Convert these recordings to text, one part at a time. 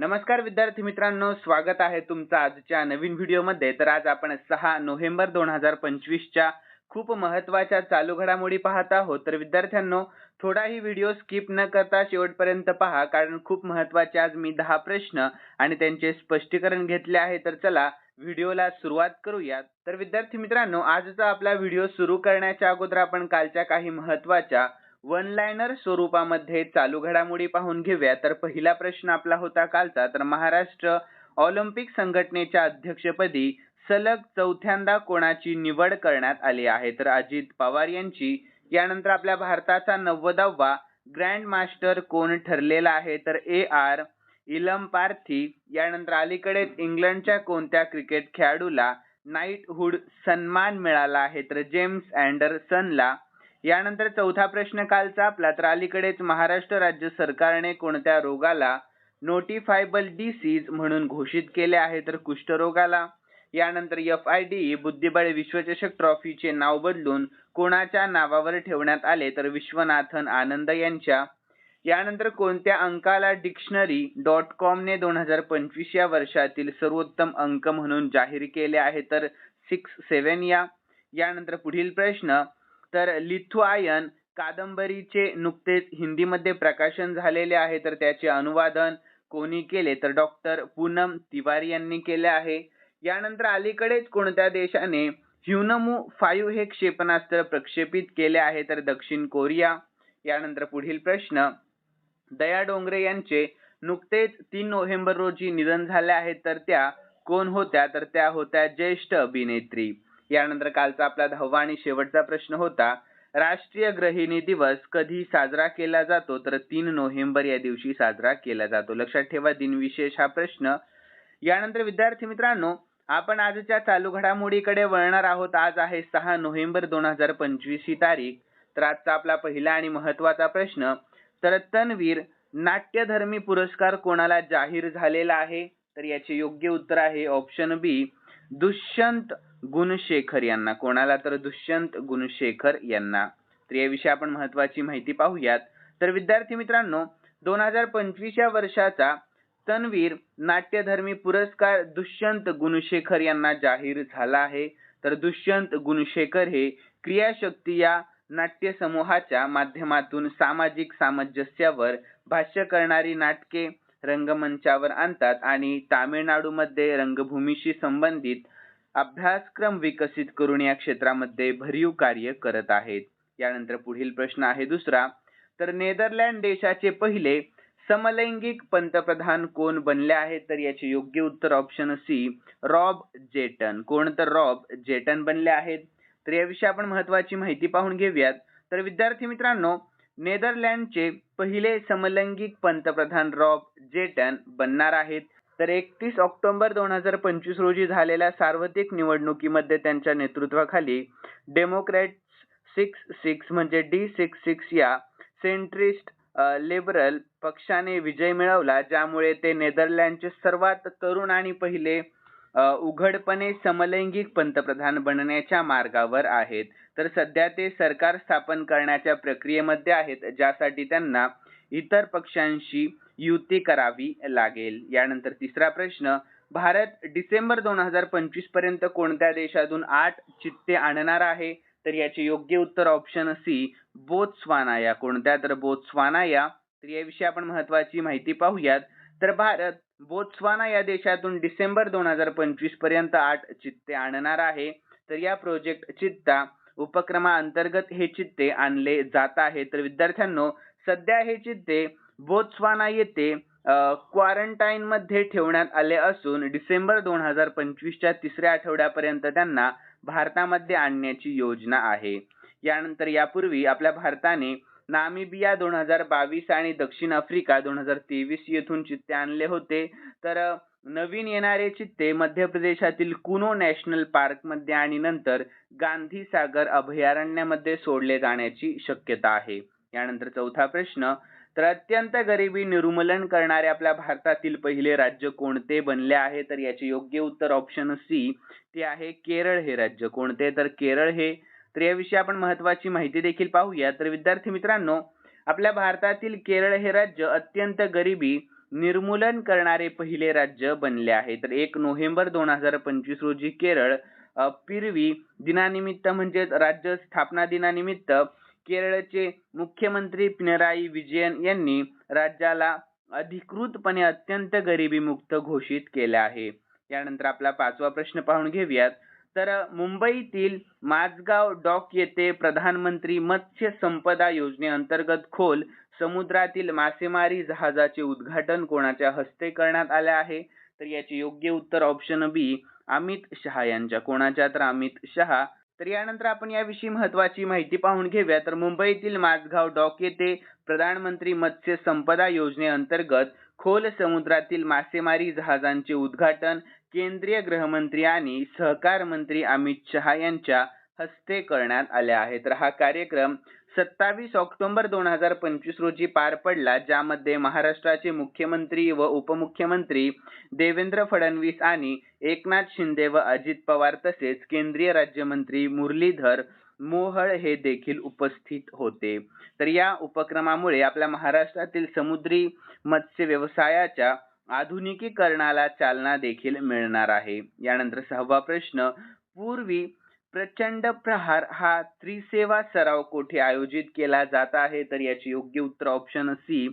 नमस्कार विद्यार्थी मित्रांनो स्वागत आहे तुमचं आजच्या नवीन व्हिडिओमध्ये. तर आज आपण सहा नोव्हेंबर दोन हजार पंचवीसच्या खूप महत्त्वाच्या चालू घडामोडी पाहत आहोत. तर विद्यार्थ्यांनो थोडाही व्हिडिओ स्किप न करता शेवटपर्यंत पहा कारण खूप महत्त्वाचे आज मी दहा प्रश्न आणि त्यांचे स्पष्टीकरण घेतले आहे. तर चला व्हिडिओला सुरुवात करूयात तर विद्यार्थी मित्रांनो आजचा आपला व्हिडिओ सुरू करण्याच्या अगोदर आपण कालच्या काही महत्त्वाच्या वन लायनर स्वरूपामध्ये चालू घडामोडी पाहून घेऊया. तर पहिला प्रश्न आपला होता कालचा. तर महाराष्ट्र ऑलिम्पिक संघटनेच्या अध्यक्षपदी सलग चौथ्यांदा कोणाची निवड करण्यात आली आहे? तर अजित पवार यांची. यानंतर आपल्या भारताचा नव्वदावा ग्रँड मास्टर कोण ठरलेला आहे? तर ए आर इलम पार्थी. यानंतर अलीकडेच इंग्लंडच्या कोणत्या क्रिकेट खेळाडूला नाईटहूड सन्मान मिळाला आहे? तर जेम्स अँडरसनला यानंतर चौथा प्रश्न कालचा. आपला तर अलीकडेच महाराष्ट्र राज्य सरकारने कोणत्या रोगाला नोटिफायबल डिसीज म्हणून घोषित केले आहे तर कुष्ठरोगाला. यानंतर एफ आय डी बुद्धिबळ विश्वचषक ट्रॉफीचे नाव बदलून कोणाच्या नावावर ठेवण्यात आले तर विश्वनाथन आनंद यांच्या. यानंतर कोणत्या अंकाला डिक्शनरी डॉट कॉमने दोन हजार पंचवीस या वर्षातील सर्वोत्तम अंक म्हणून जाहीर केले आहे तर सिक्स सेवन या. यानंतर पुढील प्रश्न तर लिथुआयन कादंबरीचे नुकतेच हिंदीमध्ये प्रकाशन झालेले आहे तर त्याचे अनुवादन कोणी केले? तर डॉक्टर पूनम तिवारी यांनी केले आहे. यानंतर अलीकडेच कोणत्या देशाने ह्युनमू फाईव्ह हे क्षेपणास्त्र प्रक्षेपित केले आहे तर दक्षिण कोरिया. यानंतर पुढील प्रश्न दया डोंगरे यांचे नुकतेच तीन नोव्हेंबर रोजी निधन झाले आहे तर त्या कोण होत्या? तर त्या होत्या ज्येष्ठ अभिनेत्री यानंतर कालचा आपला दहावा आणि शेवटचा प्रश्न होता राष्ट्रीय गृहिणी दिवस कधी साजरा केला जातो? तर तीन नोव्हेंबर या दिवशी साजरा केला जातो. लक्षात ठेवा दिनविशेष हा प्रश्न. यानंतर विद्यार्थी मित्रांनो आपण आजच्या चालू घडामोडीकडे वळणार आहोत. आज आहे सहा नोव्हेंबर दोन हजार पंचवीस ही तारीख. तर आजचा आपला पहिला आणि महत्त्वाचा प्रश्न तर तनवीर नाट्यधर्मी पुरस्कार कोणाला जाहीर झालेला आहे? तर याचे योग्य उत्तर आहे ऑप्शन बी दुष्यंत गुणशेखर यांना. कोणाला तर दुष्यंत गुणशेखर यांना. तर याविषयी आपण महत्वाची माहिती पाहूयात. तर विद्यार्थी मित्रांनो दोन हजार पंचवीस या वर्षाचा तनवीर नाट्यधर्मी पुरस्कार दुष्यंत गुणशेखर यांना जाहीर झाला आहे. तर दुष्यंत गुणशेखर हे क्रियाशक्ती या नाट्य समूहाच्या माध्यमातून सामाजिक सामंजस्यावर भाष्य करणारी नाटके रंगमंचावर आणतात आणि तामिळनाडूमध्ये रंगभूमीशी संबंधित अभ्यासक्रम विकसित करून या क्षेत्रामध्ये भरीव कार्य करत आहेत. यानंतर पुढील प्रश्न आहे दुसरा तर नेदरलँड देशाचे पहिले समलैंगिक पंतप्रधान कोण बनले आहेत? तर याचे योग्य उत्तर ऑप्शन सी रॉब जेटन. कोण तर रॉब जेटन बनले आहेत? तर याविषयी आपण महत्वाची माहिती पाहून घेऊयात. तर विद्यार्थी मित्रांनो नेदरलँडचे पहिले समलैंगिक पंतप्रधान रॉब जेटन बनणार आहेत. तर एकतीस ऑक्टोबर दोन हजार पंचवीस रोजी झालेल्या सार्वत्रिक निवडणुकीमध्ये त्यांच्या नेतृत्वाखाली डेमोक्रॅट सिक्स सिक्स म्हणजे डी सिक्स सिक्स या सेंट्रिस्ट लिबरल पक्षाने विजय मिळवला ज्यामुळे ते नेदरलँडचे सर्वात तरुण आणि पहिले उघडपणे समलैंगिक पंतप्रधान बनण्याच्या मार्गावर आहेत. तर सध्या ते सरकार स्थापन करण्याच्या प्रक्रियेमध्ये आहेत ज्यासाठी त्यांना इतर पक्षांशी युती करावी लागेल. यानंतर तिसरा प्रश्न भारत डिसेंबर दोन हजार पंचवीसपर्यंत कोणत्या देशातून आठ चित्ते आणणार आहे? तर याचे योग्य उत्तर ऑप्शन सी बोत्स्वाना या. कोणत्या? तर बोत्स्वाना या. तर याविषयी आपण महत्वाची माहिती पाहूयात. तर भारत बोत्स्वाना या देशातून डिसेंबर दोन हजार पंचवीसपर्यंत आठ चित्ते आणणार आहे. तर या प्रोजेक्ट चित्ता उपक्रमाअंतर्गत हे चित्ते आणले जात आहे. तर विद्यार्थ्यांनो सध्या हे चित्ते बोत्स्वाना येथे क्वारंटाईन मध्ये ठेवण्यात आले असून डिसेंबर दोन हजार पंचवीसच्या तिसऱ्या आठवड्यापर्यंत त्यांना भारतामध्ये आणण्याची योजना आहे. यानंतर यापूर्वी आपल्या भारताने नामिबिया दोन हजार बावीस आणि दक्षिण आफ्रिका दोन हजार तेवीस येथून चित्ते आणले होते. तर नवीन येणारे चित्ते मध्य प्रदेशातील कुनो नॅशनल पार्कमध्ये आणि नंतर गांधी सागर अभयारण्यामध्ये सोडले जाण्याची शक्यता आहे. यानंतर चौथा प्रश्न तर अत्यंत गरिबी निर्मूलन करणारे आपल्या भारतातील पहिले राज्य कोणते बनले आहे? तर याचे योग्य उत्तर ऑप्शन सी ते आहे केरळ हे राज्य. कोणते? तर केरळ हे. तर याविषयी आपण महत्वाची माहिती देखील पाहूया. तर विद्यार्थी मित्रांनो आपल्या भारतातील केरळ हे राज्य अत्यंत गरिबी निर्मूलन करणारे पहिले राज्य बनले आहे. तर एक नोव्हेंबर दोन हजार पंचवीस रोजी केरळ पिरवी दिनानिमित्त म्हणजेच राज्य स्थापना दिनानिमित्त केरळचे मुख्यमंत्री पिनराई विजयन यांनी राज्याला अधिकृतपणे अत्यंत गरिबीमुक्त घोषित केले आहे. यानंतर आपला पाचवा प्रश्न पाहून घेऊयात. तर मुंबईतील माझगाव डॉक येथे प्रधानमंत्री मत्स्य संपदा योजनेअंतर्गत खोल समुद्रातील मासेमारी जहाजाचे उद्घाटन कोणाच्या हस्ते करण्यात आले आहे? तर याचे योग्य उत्तर ऑप्शन बी अमित शहा यांच्या. कोणाच्या? तर अमित शहा. तर यानंतर आपण याविषयी महत्वाची माहिती पाहून घेऊया. तर मुंबईतील माझगाव डॉक येथे प्रधानमंत्री मत्स्य संपदा योजनेअंतर्गत खोल समुद्रातील मासेमारी जहाजांचे उद्घाटन केंद्रीय गृहमंत्री आणि सहकार मंत्री अमित शहा यांच्या हस्ते करण्यात आले आहे. तर हा कार्यक्रम सत्तावीस ऑक्टोबर दोन हजार पंचवीस रोजी पार पडला ज्यामध्ये महाराष्ट्राचे मुख्यमंत्री व उपमुख्यमंत्री देवेंद्र फडणवीस आणि एकनाथ शिंदे व अजित पवार तसेच केंद्रीय राज्यमंत्री मुरलीधर मोहळ हे देखील उपस्थित होते. तर या उपक्रमामुळे आपल्या महाराष्ट्रातील समुद्री मत्स्य व्यवसायाच्या आधुनिकीकरणाला चालना देखील मिळणार आहे. यानंतर सहावा प्रश्न पूर्वी प्रचंड प्रहार हा त्रिसेवा सराव कोठे आयोजित केला जात आहे? तर याचे योग्य उत्तर ऑप्शन सी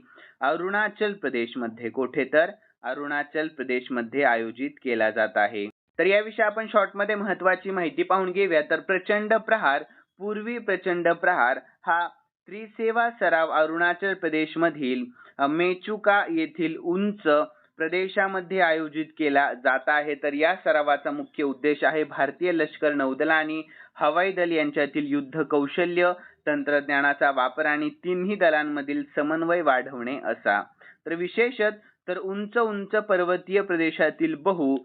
अरुणाचल प्रदेशमध्ये कोठे तर? अरुणाचल प्रदेशमध्ये आयोजित केला जात आहे. तर याविषयी आपण शॉर्टमध्ये महत्वाची माहिती पाहून घेऊया. तर प्रचंड प्रहार पूर्वी प्रचंड प्रहार हा त्रिसेवा सराव अरुणाचल प्रदेश मधील मेचुका येथील उंच प्रदेशामध्ये आयोजित केला जात आहे. तर या सरावाचा मुख्य उद्देश आहे भारतीय लष्कर नौदल आणि हवाई दल यांच्यातील युद्ध कौशल्य तंत्रज्ञानाचा वापर आणि तिन्ही दलांमधील समन्वय वाढवणे असा. तर विशेषत तर उंच उंच पर्वतीय प्रदेशातील बहु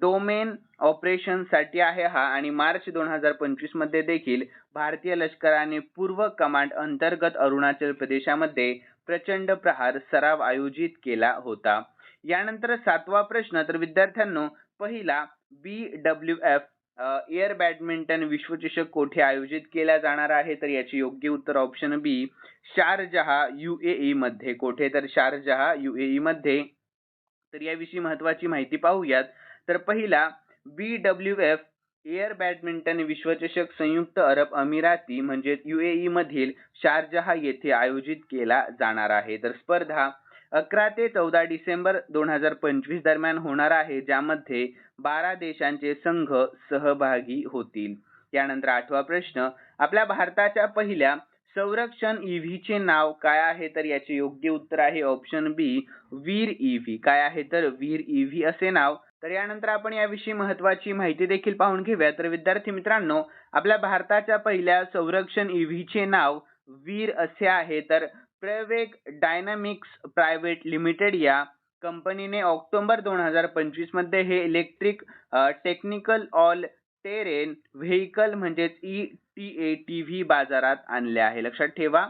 डोमेन ऑपरेशनसाठी आहे हा आणि मार्च दोन हजार पंचवीसमध्ये देखील भारतीय लष्कराने पूर्व कमांड अंतर्गत अरुणाचल प्रदेशामध्ये प्रचंड प्रहार सराव आयोजित केला होता. यानंतर सातवा प्रश्न तर विद्यार्थ्यांनो पहिला B W F air badminton विश्वचषक कोठे आयोजित केला जाणार आहे? तर याचे योग्य उत्तर ऑप्शन बी शारजहा युएई मध्ये. कोठे? तर शारजहा युएई मध्ये. तर याविषयी महत्वाची माहिती पाहूयात. तर पहिला B W F air badminton विश्वचषक संयुक्त अरब अमिराती म्हणजे युएई मधील शारजहा येथे आयोजित केला जाणार आहे. तर स्पर्धा अकरा ते चौदा डिसेंबर दोन हजार पंचवीस दरम्यान होणार आहे ज्यामध्ये बारा देशांचे संघ सहभागी होतील. यानंतर आठवा प्रश्न आपल्या भारताच्या पहिल्या संरक्षण ईव्हीचे नाव काय आहे? तर याचे योग्य उत्तर आहे ऑप्शन बी वीर ईव्ही काय आहे? तर वीर ईव्ही असे नाव. तर यानंतर आपण याविषयी महत्वाची माहिती देखील पाहून घेऊया तर विद्यार्थी मित्रांनो आपल्या भारताच्या पहिल्या संरक्षण ईव्हीचे नाव वीर असे आहे. तर प्रवेग डायनामिक्स प्रायव्हेट लिमिटेड या कंपनीने ऑक्टोबर दोन हजार पंचवीसमध्ये हे electric technical all terrain vehicle म्हणजेच E T A T V बाजारात आणले आहे. लक्षात ठेवा.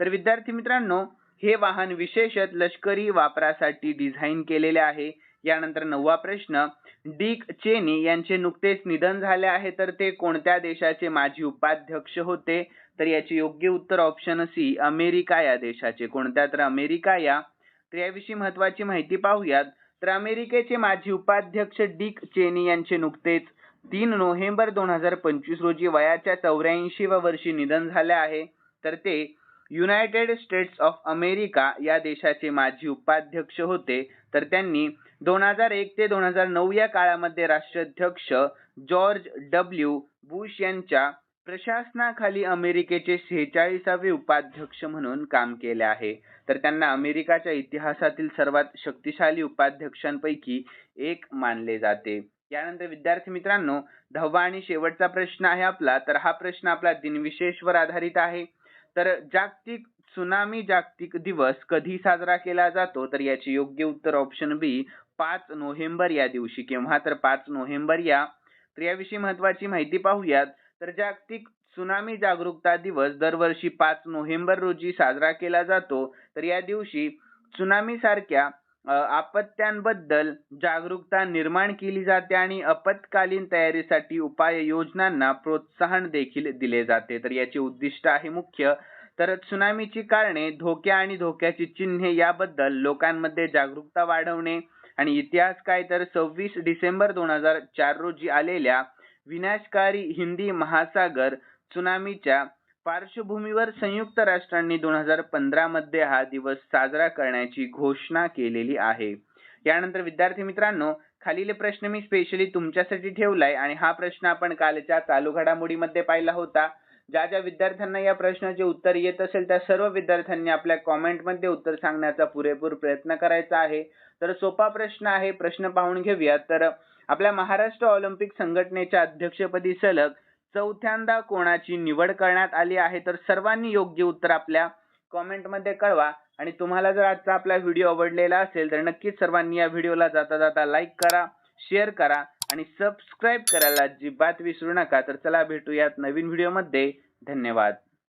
तर विद्यार्थी मित्रांनो हे वाहन विशेषत लष्करी वापरासाठी डिझाईन केलेले आहे. यानंतर नववा प्रश्न डिक चेनी यांचे नुकतेच निधन झाले आहे तर ते कोणत्या देशाचे माजी उपाध्यक्ष होते? तर याचे योग्य उत्तर ऑप्शन सी अमेरिका या देशाचे. कोणत्या? तर अमेरिका या. तर याविषयी महत्वाची माहिती पाहूयात. तर अमेरिकेचे माजी उपाध्यक्ष डिक चेनी यांचे नुकतेच तीन नोव्हेंबर दोन हजार पंचवीस रोजी वयाच्या चौऱ्याऐंशीव्या वर्षी निधन झाले आहे. तर ते युनायटेड स्टेट्स ऑफ अमेरिका या देशाचे माजी उपाध्यक्ष होते. तर त्यांनी दोन हजार एक ते दोन हजार नऊ या काळामध्ये राष्ट्राध्यक्ष जॉर्ज डब्ल्यू बुश यांच्या प्रशासनाखाली अमेरिकेचे शेहेचाळीसावे उपाध्यक्ष म्हणून काम केले आहे. तर त्यांना अमेरिकाच्या इतिहासातील सर्वात शक्तिशाली उपाध्यक्षांपैकी एक मानले जाते. यानंतर विद्यार्थी मित्रांनो दहावा आणि शेवटचा प्रश्न आहे आपला. तर हा प्रश्न आपला दिनविशेषवर आधारित आहे. तर जागतिक सुनामी जागतिक दिवस कधी साजरा केला जातो? तर याचे योग्य उत्तर ऑप्शन बी पाच नोव्हेंबर या दिवशी. केव्हा? तर पाच नोव्हेंबर या. तर याविषयी महत्वाची माहिती पाहूयात. तर जागतिक सुनामी जागरूकता दिवस दरवर्षी पाच नोव्हेंबर रोजी साजरा केला जातो. तर या दिवशी सुनामी सारख्या आपत्त्यांबद्दल जागरूकता निर्माण केली जाते आणि आपत्कालीन तयारीसाठी उपाय योजनांना प्रोत्साहन देखील दिले जाते. तर याचे उद्दिष्ट आहे मुख्य. तर त्सुनामीची कारणे धोके आणि धोक्याची चिन्हे याबद्दल लोकांमध्ये जागरूकता वाढवणे आणि इतिहास काय? तर सव्वीस डिसेंबर दोन हजार चार रोजी आलेल्या विनाशकारी हिंदी महासागर त्सुनामीच्या पार्श्वभूमीवर संयुक्त राष्ट्रांनी दोन हजार पंधरा मध्ये हा दिवस साजरा करण्याची घोषणा केलेली आहे. यानंतर विद्यार्थी मित्रांनो खालील प्रश्न मी स्पेशली तुमच्यासाठी ठेवलाय आणि हा प्रश्न आपण कालच्या चालू घडामोडीमध्ये पाहिला होता. ज्या ज्या विद्यार्थ्यांना या प्रश्नाचे उत्तर येत असेल त्या सर्व विद्यार्थ्यांनी आपल्या कॉमेंटमध्ये उत्तर सांगण्याचा पुरेपूर प्रयत्न करायचा आहे. तर सोपा प्रश्न आहे प्रश्न पाहून घेऊया. तर आपल्या महाराष्ट्र ऑलिम्पिक संघटनेच्या अध्यक्षपदी सलग चौथ्यांदा कोणाची निवड करण्यात आली आहे तर सर्वांनी योग्य उत्तर आपल्या कॉमेंटमध्ये कळवा. आणि तुम्हाला जर आजचा आपला व्हिडिओ आवडलेला असेल तर नक्कीच सर्वांनी या व्हिडिओला जाता जाता लाईक करा शेअर करा आणि सबस्क्राईब करायला अजिबात विसरू नका. तर चला भेटूयात नवीन व्हिडिओमध्ये धन्यवाद.